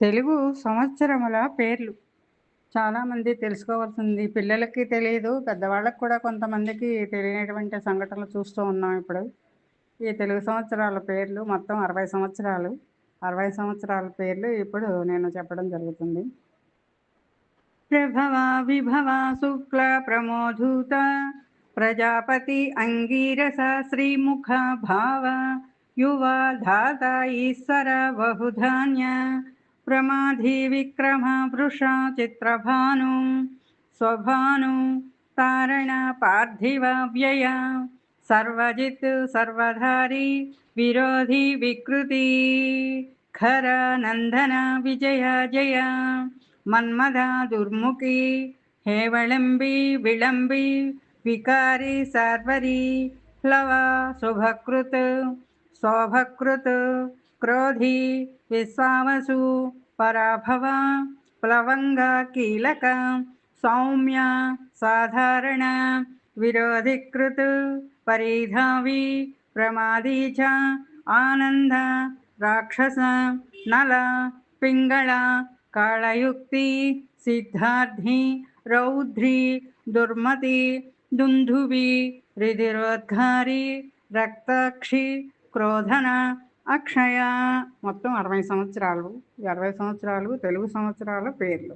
తెలుగు సంవత్సరముల పేర్లు. చాలామంది తెలుసుకోవాల్సింది పిల్లలకి తెలియదు పెద్దవాళ్ళకి కూడా కొంతమందికి తెలియనటువంటి సంఘటనలు చూస్తూ ఉన్నాం ఇప్పుడు. ఈ తెలుగు సంవత్సరాల పేర్లు మొత్తం అరవై సంవత్సరాలు. అరవై సంవత్సరాల పేర్లు ఇప్పుడు నేను చెప్పడం జరుగుతుంది. ప్రభవ విభవ శుక్ల ప్రమోధూత ప్రజాపతి అంగీరస శ్రీముఖ భావ యువ ధాత ఈశ్వర బహుధాన్య ప్రమాధీ విక్రమ వృష చిత్రభాను స్వభాను తారణ పార్థివ వ్యయ సర్వజిత్ సర్వధారి విరోధి వికృతి ఖర నందన విజయ జయ మన్మథ దుర్ముఖి హేవళంబి విళంబి వికారి సార్వరి ప్లవ శుభకృత్ శోభకృత్ క్రోధి విశ్వావసు పరాభవ ప్లవంగ కీలక సౌమ్య సాధారణ విరోధికృత్ పరిధావి ప్రమాదీ చ ఆనంద రాక్షస నల పింగళ కాళయుక్తి సిద్ధార్థి రౌద్రి దుర్మతి దుంధువి రుధిరోద్ఘారి రక్తాక్షి క్రోధన అక్షయ మొత్తం అరవై సంవత్సరాలు అరవై సంవత్సరాలు తెలుగు సంవత్సరాల పేర్లు.